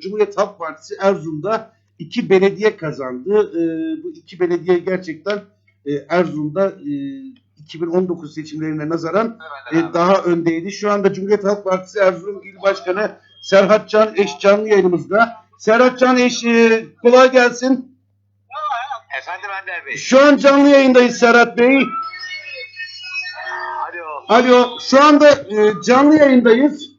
Cumhuriyet Halk Partisi Erzurum'da iki belediye kazandı. E, bu iki belediye gerçekten e, Erzurum'da e, 2019 seçimlerine nazaran e, daha öndeydi. Şu anda Cumhuriyet Halk Partisi Erzurum İl Başkanı Serhat Can Eş canlı yayınımızda. Serhat Can Eş e, kolay gelsin. Efendim Ender Bey. Şu an canlı yayındayız Serhat Bey. Alo. Alo şu anda e, canlı yayındayız.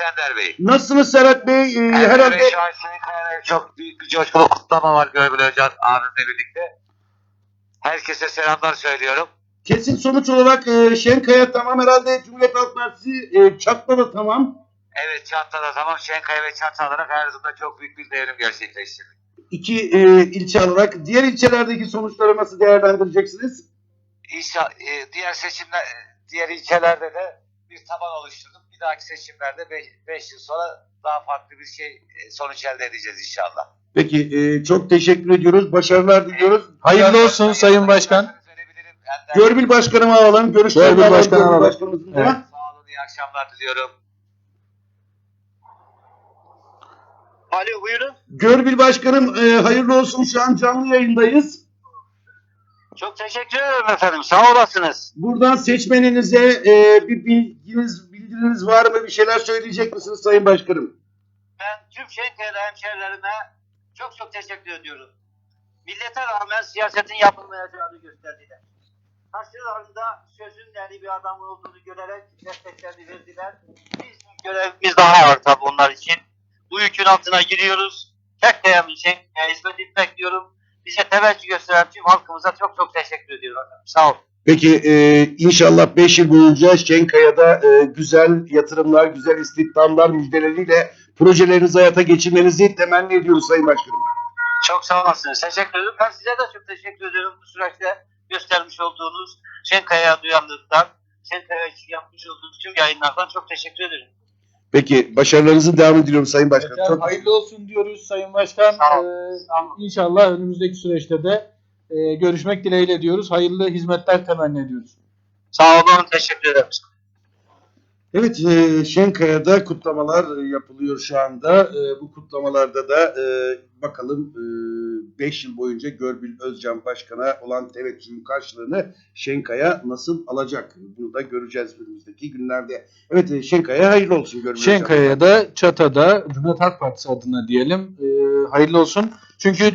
Evet Ender Bey. Nasılsınız Serhat Bey? E, Ender herhalde Bey şu an senin kararı çok büyük bir coşkulu kutlama var Hocam abimle birlikte. Herkese selamlar söylüyorum. kesin sonuç olarak e, Şenkaya tamam herhalde Cumhuriyet Halk Partisi e, Çatla da tamam. Evet Çatal'a tamam Şenkaya ve Çatal olarak Erzurum'da çok büyük bir devrim gerçekleştirdik. İki e, ilçe alarak diğer ilçelerdeki sonuçları nasıl değerlendireceksiniz? İnşa, e, diğer seçimler, e, diğer ilçelerde de bir taban oluşturduk. Bir dahaki seçimlerde 5 yıl sonra daha farklı bir şey e, sonuç elde edeceğiz inşallah. Peki e, çok teşekkür ediyoruz. Başarılar diliyoruz. Hayırlı olsun Sayın Başkan. Görbil Başkanımı alalım. Görüşler Görbil. Başkanı alalım. Başkanımızın da. Evet. Sağ olun, iyi akşamlar diliyorum. Alo buyurun. Görbil Başkanım e, hayırlı olsun. Şu an canlı yayındayız. Çok teşekkür ederim efendim. Sağ olasınız. Buradan seçmeninize e, bir bilginiz, bildiriniz var mı? Bir şeyler söyleyecek misiniz Sayın Başkanım? Ben tüm Şenkaya'da hemşerilerime çok çok teşekkür ediyorum. Millete rağmen siyasetin yapılmayacağını gösterdiler. Karşılarında sözün eri bir adam olduğunu görerek desteklerini verdiler. Biz görevimiz daha ağır tabii onlar için. Bu yükün altına giriyoruz. Şenkaya'mın Şenkaya'ya hizmet etmek diyorum. Bize teveccüh gösteren tüm halkımıza çok çok teşekkür ediyorum. Sağ olun. Peki e, inşallah 5 yıl boyunca Şenkaya'da e, güzel yatırımlar, güzel istihdamlar müjdeleriyle projelerinizi hayata geçirmenizi temenni ediyoruz Sayın Başkanım. Çok sağ olasınız. Teşekkür ederim. Ben size de çok teşekkür ediyorum bu süreçte göstermiş olduğunuz Şenkaya duyarlılıktan, Şenkaya için yapmış olduğunuz tüm yayınlardan çok teşekkür ederim. Peki başarılarınızın devamını diliyorum Sayın Başkanım. Efendim, Çok hayırlı olsun diyoruz Sayın Başkan. Sağ ol. Ee, Sağ olun. inşallah önümüzdeki süreçte de e, görüşmek dileğiyle diyoruz. Hayırlı hizmetler temenni ediyoruz. Sağ olun. Teşekkür ederim. Evet, e, Şenkaya'da kutlamalar e, yapılıyor şu anda. E, bu kutlamalarda da e, bakalım 5 yıl boyunca Görbil Özcan Başkan'a olan teveccühün karşılığını Şenkaya nasıl alacak? Bunu da göreceğiz önümüzdeki günlerde. Evet, e, Şenkaya hayırlı olsun Görbil Özcan. Şenkaya'ya da Çata'da Cumhuriyet Halk Partisi adına diyelim e, hayırlı olsun. Çünkü